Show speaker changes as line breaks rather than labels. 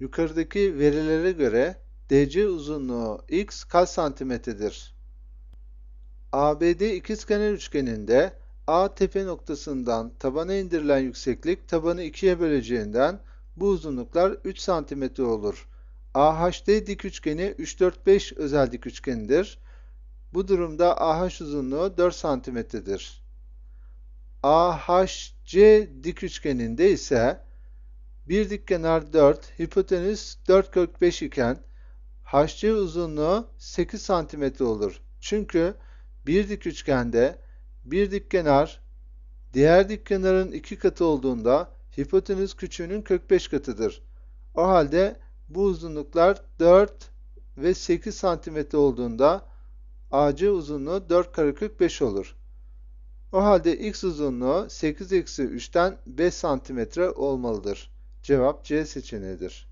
Yukarıdaki verilere göre DC uzunluğu x kaç santimetredir? ABD ikizkenar üçgeninde A tepe noktasından tabana indirilen yükseklik tabanı ikiye böleceğinden bu uzunluklar 3 santimetre olur. AHD dik üçgeni 3, 4, 5 özel dik üçgenidir. Bu durumda AH uzunluğu 4 santimetredir. AHC dik üçgeninde ise bir dikkenar 4, hipotenüs 4 kök 5 iken HC uzunluğu 8 santimetre olur. Çünkü bir dik üçgende bir dikkenar diğer dikkenarın iki katı olduğunda hipotenüs küçüğünün kök 5 katıdır. O halde bu uzunluklar 4 ve 8 santimetre olduğunda AC uzunluğu 4 karekök 5 olur. O halde x uzunluğu 8 eksi 3'ten 5 santimetre olmalıdır. Cevap C seçeneğidir.